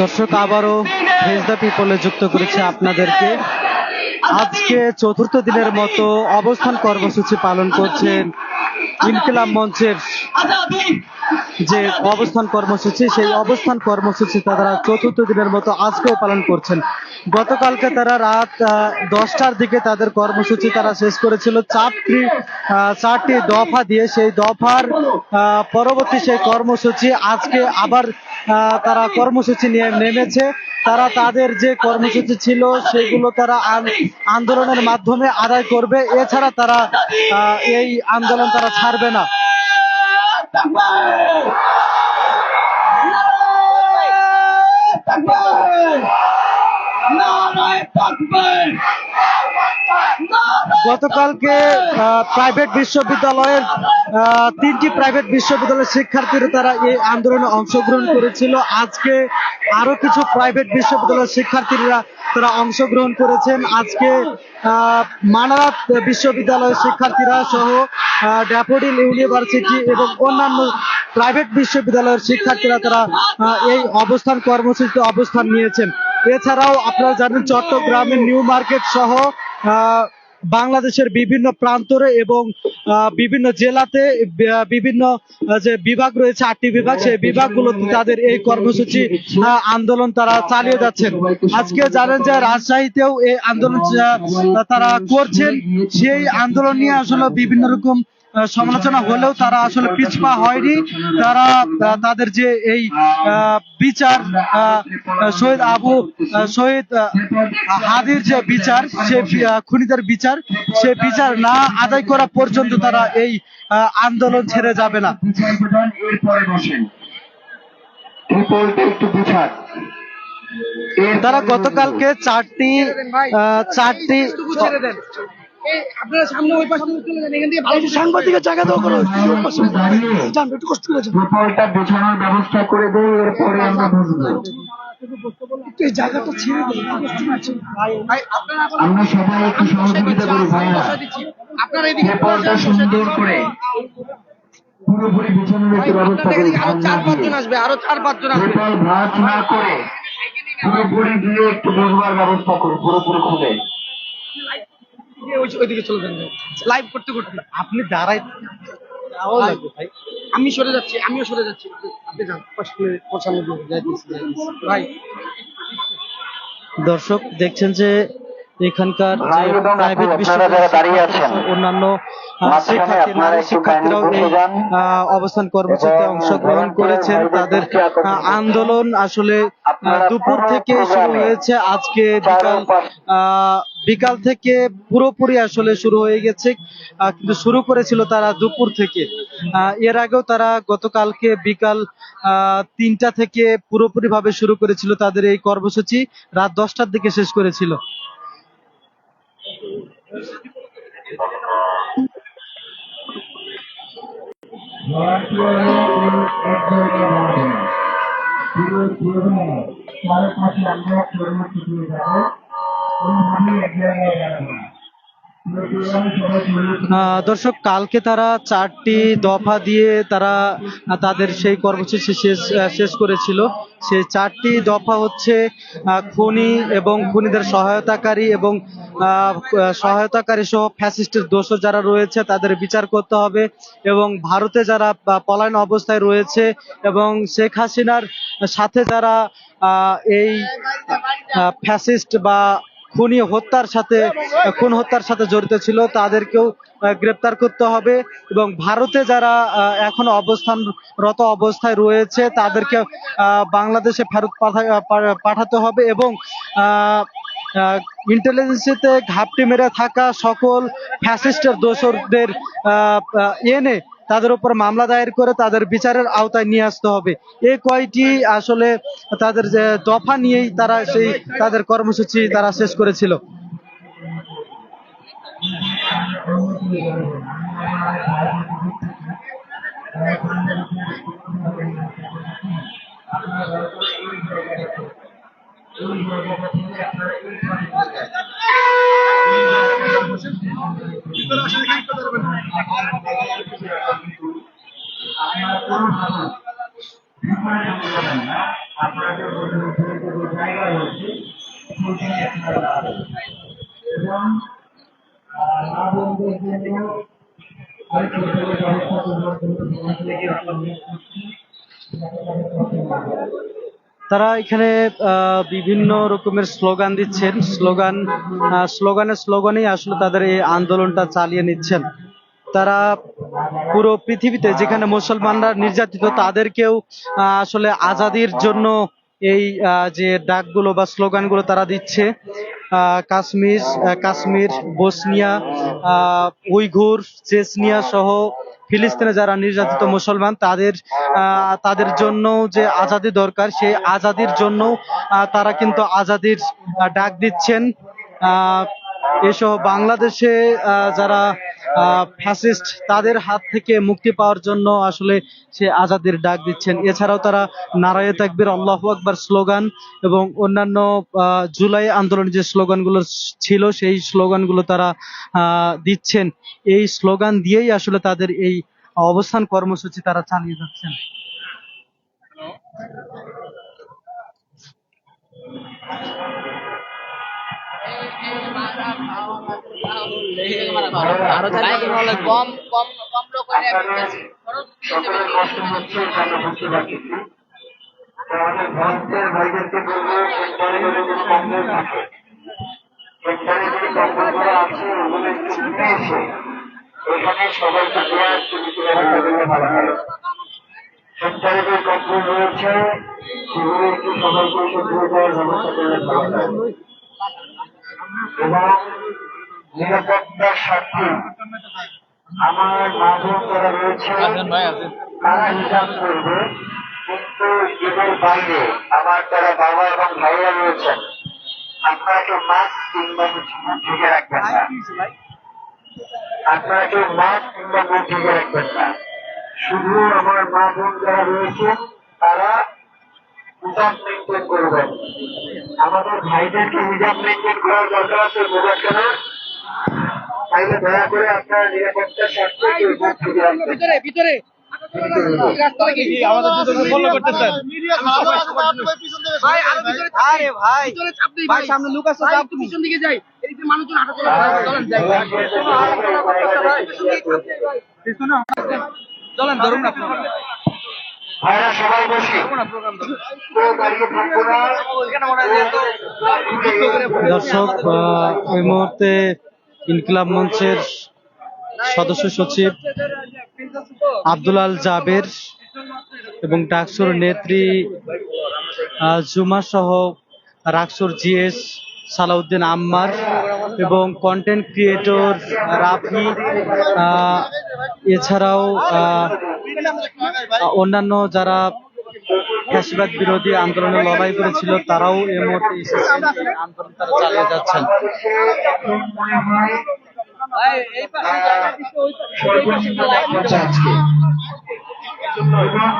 দর্শক, আবারও face the পিপলে যুক্ত করেছে আপনাদেরকে। আজকে চতুর্থ দিনের মতো অবস্থান কর্মসূচি পালন করছেন ইনকিলাম মঞ্চের যে অবস্থান কর্মসূচি, সেই অবস্থান কর্মসূচি তারা চতুর্থ দিনের মতো আজকেও পালন করছেন। গতকালকে তারা রাত দশটার দিকে তাদের কর্মসূচি তারা শেষ করেছিল। চারটি চারটি দফা দিয়ে সেই দফার পরবর্তী সেই কর্মসূচি আজকে আবার তারা কর্মসূচি নিয়ে নেমেছে। তারা তাদের যে কর্মসূচি ছিল, সেগুলো তারা আন- আন্দোলনের মাধ্যমে আদায় করবে। এছাড়া তারা এই আন্দোলন তারা ছাড়বে না। গতকালকে প্রাইভেট বিশ্ববিদ্যালয়ের তিনটি প্রাইভেট বিশ্ববিদ্যালয়ের শিক্ষার্থীরা তারা এই আন্দোলনে অংশগ্রহণ করেছিল। আজকে আরও কিছু প্রাইভেট বিশ্ববিদ্যালয়ের শিক্ষার্থীরা তারা অংশগ্রহণ করেছেন। আজকে মানারাত বিশ্ববিদ্যালয়ের শিক্ষার্থীরা সহ ড্যাফোডিল ইউনিভার্সিটি এবং অন্যান্য প্রাইভেট বিশ্ববিদ্যালয়ের শিক্ষার্থীরা তারা এই অবস্থান কর্মসূচিতে অবস্থান নিয়েছেন। এছাড়াও আপনারা জানেন, চট্টগ্রামের নিউ মার্কেট সহ বাংলাদেশের বিভিন্ন প্রান্তরে এবং বিভিন্ন জেলাতে বিভিন্ন যে বিভাগ রয়েছে, আটটি বিভাগ, সেই বিভাগগুলোতে তাদের এই কর্মসূচি আন্দোলন তারা চালিয়ে যাচ্ছেন। আজকে জানেন যে রাজশাহীতেও এই আন্দোলন তারা করছেন। সেই আন্দোলন নিয়ে আসলে বিভিন্ন রকম সমালোচনা হলেও তারা আসলে পিছপা হয়নি। তারা তাদের যে এই বিচার শহীদ আবু শহীদ হাদির যে বিচার, সে খুনিদের বিচার, সে বিচার না আদায় করা পর্যন্ত তারা এই আন্দোলন ছেড়ে যাবে না। তারা গতকালকে চারটি চারটি আপনারা সামনে ওই পাশে চলে যান এখান থেকে ভালো সাংবাদিকের জায়গা দাও করো যান একটু কষ্ট করে যান। বোঝানোর ব্যবস্থা করে দেয় এরপরে আমরা বুঝব একটু এই জায়গাটা ছেড়ে আমরা সবাই সহযোগিতা করি ভাইয়া। আপনারা এদিকে সুন্দর করে। পুরোপুরি বিছানোর একটু ব্যবস্থা করি আরও চার পাঁচজন আসবে আরও চার পাঁচজন আসবে। রিপোর্ট ভাঁজ না করে পুরোপুরি দিয়ে একটু বসবার ব্যবস্থা করি পুরোপুরি খুলে। ওইদিকে চলে যান। লাইভ করতে করতে। আপনি দাঁড়াই ভাই। আমি সরে যাচ্ছি আমিও সরে যাচ্ছি। আপনি যান পছন্দ। ভাই। দর্শক দেখছেন যে এখানকার প্রাইভেট অন্যান্য শিক্ষার্থীরাও এই অবস্থান কর্মসূচিতে অংশগ্রহণ করেছেন। তাদের। আন্দোলন আসলে দুপুর থেকে শুরু হয়েছে। আজকে বিকাল বিকাল থেকে পুরোপুরি আসলে শুরু হয়ে গেছে। কিন্তু শুরু করেছিল তারা দুপুর থেকে। এর আগেও তারা গতকালকে বিকাল আহ, তিনটা থেকে পুরোপুরি ভাবে শুরু করেছিল তাদের এই কর্মসূচি। রাত দশটার দিকে শেষ করেছিল। చాలా ప్రతి అందరూ చూడమని చెప్పిన సార్ మమ్మీ ఎగ్జామ్ দর্শক, কালকে তারা চারটি দফা দিয়ে তারা তাদের সেই কর্মসূচি শেষ শেষ করেছিল। সেই চারটি দফা হচ্ছে খনি এবং খুনিদের সহায়তাকারী এবং সহায়তাকারী সহ ফ্যাসিস্টের দোষ যারা রয়েছে, তাদের বিচার করতে হবে এবং ভারতে যারা পলায়ন অবস্থায় রয়েছে এবং শেখ হাসিনার সাথে যারা এই ফ্যাসিস্ট বা খুনি হত্যার সাথে, খুন হত্যার সাথে জড়িত ছিল, তাদেরকেও গ্রেপ্তার করতে হবে এবং ভারতে যারা এখনও অবস্থানরত অবস্থায় রয়েছে, তাদেরকে বাংলাদেশে ফেরত পাঠাতে হবে এবং ইন্টেলিজেন্সিতে ঘাপটি মেরে থাকা সকল ফ্যাসিস্টের দোষরদের এনে তাদের উপর মামলা দায়ের করে তাদের বিচারের আওতায় নিয়ে আসতে হবে। এই কয়টি আসলে তাদের যে দফা নিয়েই তারা সেই তাদের কর্মসূচি তারা শেষ করেছিল? আপনারা তারা এখানে বিভিন্ন রকমের স্লোগান দিচ্ছেন। স্লোগান আহ, স্লোগানে স্লোগানেই আসলে তাদের এই আন্দোলনটা চালিয়ে নিচ্ছেন। তারা পুরো পৃথিবীতে যেখানে মুসলমানরা নির্যাতিত, তাদেরকেও আসলে আজাদির জন্য এই যে ডাকগুলো বা স্লোগানগুলো তারা দিচ্ছে। Kashmir Kashmir, Bosnia Uyghur, Chechnya সহ ফিলিস্তিনে যারা নির্যাতিত মুসলমান, তাদের তাদের জন্য যে আজাদি দরকার, সেই আজাদির জন্য তারা কিন্তু আজাদির ডাক দিচ্ছেন। এসহ বাংলাদেশে যারা ফ্যাসিস্ট তাদের হাত থেকে মুক্তি পাওয়ার জন্য আসলে সে আজাদের ডাক দিচ্ছেন। এছাড়াও তারা নারায়ে তাকবীর, আল্লাহ আকবার স্লোগান এবং অন্যান্য জুলাই আন্দোলনের যে স্লোগানগুলো ছিল সেই স্লোগানগুলো তারা দিচ্ছেন। এই স্লোগান দিয়েই আসলে তাদের এই অবস্থান কর্মসূচি তারা চালিয়ে যাচ্ছেন। চারজন হলে কম কম কম ওইখানে সবাইকে দেওয়ার সুবিধা ব্যবস্থা করলে ভালো হয় রয়েছে সেগুলো একটু সবাইকে এসে হয় এবং নিরাপত্তার স্বার্থে আমার মা বোন রয়েছে তারা হিসাব করবে, কিন্তু এদের বাইরে আমার বাবা এবং রয়েছেন মাস্ক কিংবা ঢেকে রাখবেন না। আপনারা মাস্ক কিংবা ঢেকে রাখবেন না। শুধু আমার মা বোন যারা রয়েছে তারা হিসাব মেনটেন করবেন আমাদের ভাইদেরকে হিসাব মেনটেন করার দরকার আছে বোঝার তাইলে দয়া করে আপনারা নিরাপত্তার স্বার্থে ভিতরে ভিতরে সামনে লোক পিছন দিকে যাই এদিকে মানুষজন চলেন ধরুন না ভাইরা, সবাই বসি। দর্শক এই মুহূর্তে ইনকিলাব মঞ্চের সদস্য সচিব আব্দুল আল জাবের এবং ডাকসুর নেত্রী জুমা সহ রাকসুর জিএস সালাউদ্দিন আম্মার এবং কন্টেন্ট ক্রিয়েটর রাফি এছাড়াও অন্যান্য যারা ফ্যাসিবাদ বিরোধী আন্দোলনে লড়াই করেছিল, তারাও এই মুহূর্তে এসেছেন আন্দোলন, তারা চালিয়ে যাচ্ছেন।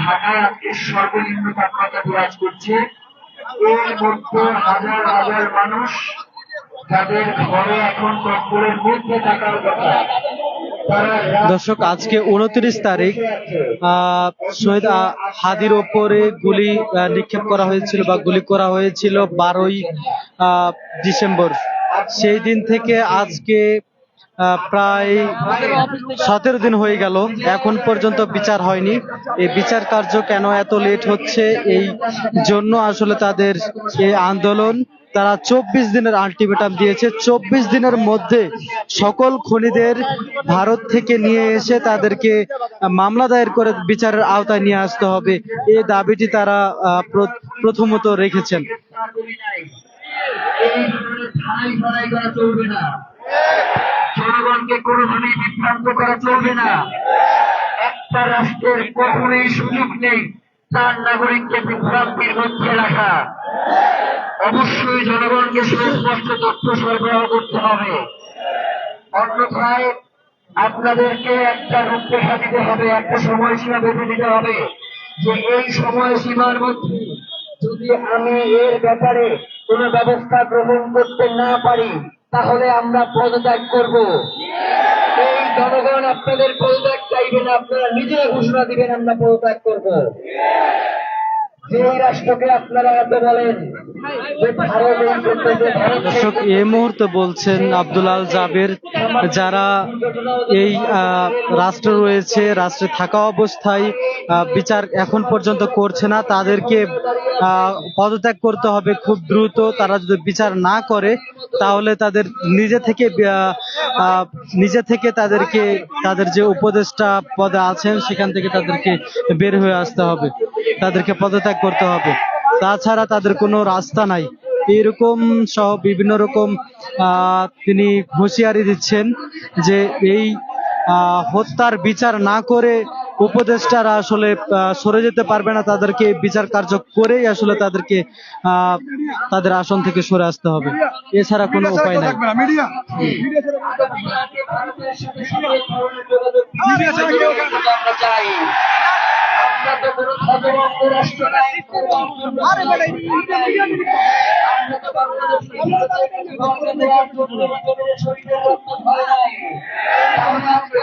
ঢাকায় সর্বনিম্ন তাপমাত্রা বিরাজ করছে এর মধ্যে হাজার হাজার মানুষ যাদের ঘরে এখন কম্বলের মধ্যে থাকার কথা দর্শক, আজকে উনত্রিশ তারিখ শহীদ হাদির ওপরে গুলি নিক্ষেপ করা হয়েছিল বা গুলি করা হয়েছিল বারোই ডিসেম্বর। সেই দিন থেকে আজকে প্রায় সতেরো দিন হয়ে গেল। এখন পর্যন্ত বিচার হয়নি। এই বিচার কার্য কেন এত লেট হচ্ছে? এই জন্য আসলে তাদের এই আন্দোলন তারা চব্বিশ দিনের আলটিমেটাম দিয়েছে। চব্বিশ দিনের মধ্যে সকল খনিদের ভারত থেকে নিয়ে এসে তাদেরকে মামলা দায়ের করে বিচারের আওতায় নিয়ে আসতে হবে। এই দাবিটি তারা প্রথমত রেখেছেন। জনগণকে কোনোভাবেই বিভ্রান্ত করা চলবে না। একটা রাষ্ট্রের কখনোই সুযোগ নেই তার নাগরিককে বিভ্রান্তির মধ্যে রাখা। অবশ্যই জনগণকে সুস্পষ্ট তথ্য সরবরাহ করতে হবে। অন্যথায় আপনাদেরকে একটা রূপরেখা দিতে হবে, একটা সময়সীমা বেঁধে দিতে হবে যে এই সময়সীমার মধ্যে যদি আমি এর ব্যাপারে কোনো ব্যবস্থা গ্রহণ করতে না পারি, তাহলে আমরা পদত্যাগ করব। এই জনগণ আপনাদের পদত্যাগ চাইবে না, আপনারা নিজেরা ঘোষণা দিবেন, আমরা পদত্যাগ করব। দর্শক এই মুহূর্তে বলছেন আব্দুল আল জাবের, যারা এই রাষ্ট্র রয়েছে, রাষ্ট্রে থাকা অবস্থায় বিচার এখন পর্যন্ত করছে না, তাদেরকে পদত্যাগ করতে হবে খুব দ্রুত, তারা যদি বিচার না করে, তাহলে তাদের নিজে থেকে নিজে থেকে তাদেরকে, তাদের যে উপদেষ্টা পদে আছেন, সেখান থেকে তাদেরকে বের হয়ে আসতে হবে। তাদেরকে পদত্যাগ করতে হবে। তাছাড়া তাদের কোনো রাস্তা নাই। এরকম সহ বিভিন্ন রকম তিনি হুঁশিয়ারি দিচ্ছেন যে এই হত্যার বিচার না করে উপদেষ্টারা আসলে আহ, সরে যেতে পারবে না তাদেরকে বিচার কার্য করেই আসলে তাদেরকে আহ, তাদের আসন থেকে সরে আসতে হবে। এছাড়া কোনো উপায় নাই।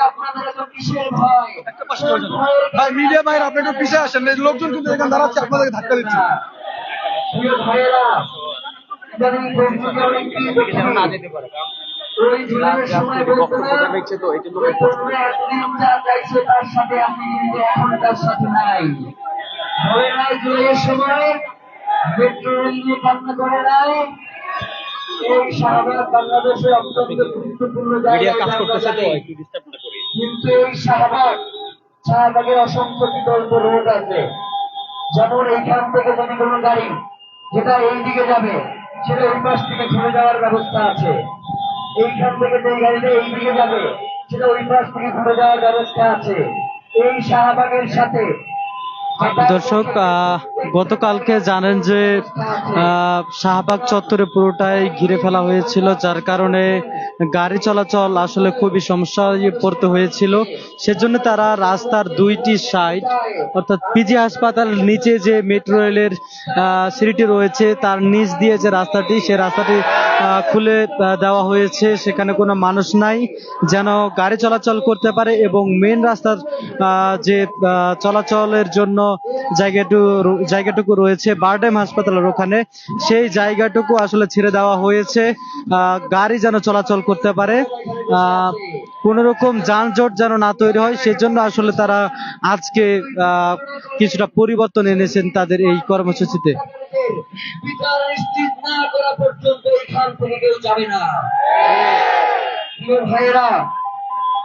আপনাদের কিসের ভয় ভাই মিডিয়া ভাইরা আপনি একটু পিছিয়ে আসেন এই লোকজন কিন্তু এখানে দাঁড়াচ্ছে আপনাদেরকে ধাক্কা দিচ্ছে ভাইয়েরা সময় মেট্রো রেল নিয়ে করে নাই এই অত্যন্ত গুরুত্বপূর্ণ জায়গা। কিন্তু এই শাহবাগ শাহবাগের অসংখ্য বিকল্প রোড আছে। যেমন এইখান থেকে যদি কোনো গাড়ি যেটা এই দিকে যাবে, সেটা ওই পাশ থেকে ঘুরে যাওয়ার ব্যবস্থা আছে। এইখান থেকে যে গাড়িটা এই দিকে যাবে, সেটা ওই পাশ থেকে ঘুরে যাওয়ার ব্যবস্থা আছে। এই শাহবাগের সাথে দর্শক গতকালকে জানেন যে শাহবাগ চত্বরে পুরোটাই ঘিরে ফেলা হয়েছিল, যার কারণে গাড়ি চলাচল আসলে খুবই সমস্যায় পড়তে হয়েছিল। সেজন্য তারা রাস্তার দুইটি সাইড, অর্থাৎ পিজি হাসপাতালের নিচে যে মেট্রো রেলের সিঁড়িটি রয়েছে, তার নিচ দিয়ে যে রাস্তাটি, সে রাস্তাটি খুলে দেওয়া হয়েছে। সেখানে কোনো মানুষ নাই, যেন গাড়ি চলাচল করতে পারে এবং মেন রাস্তার যে চলাচলের জন্য জায়গাটু জায়গাটুকু রয়েছে বারডেম হাসপাতালের ওখানে। সেই জায়গাটুকু আসলে ছেড়ে দেওয়া হয়েছে। গাড়ি যেন চলাচল করতে পারে। কোনো রকম যানজট যেন না তৈরি হয়, সেজন্য আসলে তারা আজকে কিছুটা পরিবর্তন এনেছেন তাদের এই কর্মসূচিতে।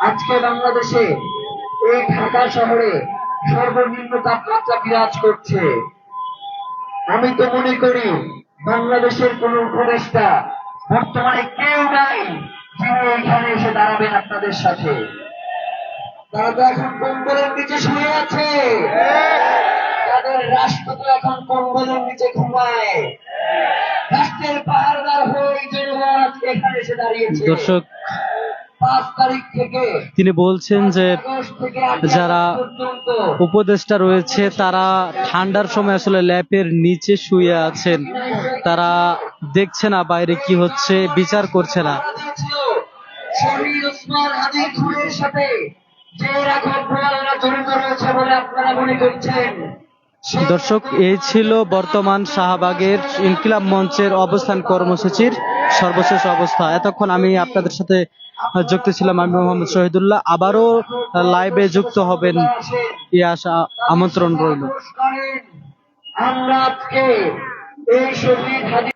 আজকে বাংলাদেশে এই ঢাকা শহরে সর্বনিম্ন তাপমাত্রা বিরাজ করছে। আমি তো মনে করি বাংলাদেশের কোন উপদেষ্টা বর্তমানে কেউ নাই যিনি এখানে এসে দাঁড়াবেন আপনাদের সাথে। তারা তো এখন কম্বলের নিচে শুয়ে আছে। তাদের রাষ্ট্র তো এখন কম্বলের নিচে ঘুমায়। রাষ্ট্রের পাহাড়দার হয়ে জনগণ এখানে এসে দাঁড়িয়েছে। দর্শক তিনি বলছেন যে যারা উপদেষ্টা রয়েছে তারা ঠান্ডার সময় আসলে ল্যাপের নিচে শুয়ে আছেন। তারা দেখছে না বাইরে কি হচ্ছে বিচার করছে না। দর্শক এই ছিল বর্তমান শাহবাগের ইনকিলাব মঞ্চের অবস্থান কর্মসূচির সর্বশেষ অবস্থা। এতক্ষণ আমি আপনাদের সাথে যুক্ত ছিলাম আমি মোহাম্মদ শহীদুল্লাহ। আবারও লাইভে যুক্ত হবেন এই আশা, আমন্ত্রণ রইল। আজকে এই শহীদ হাদি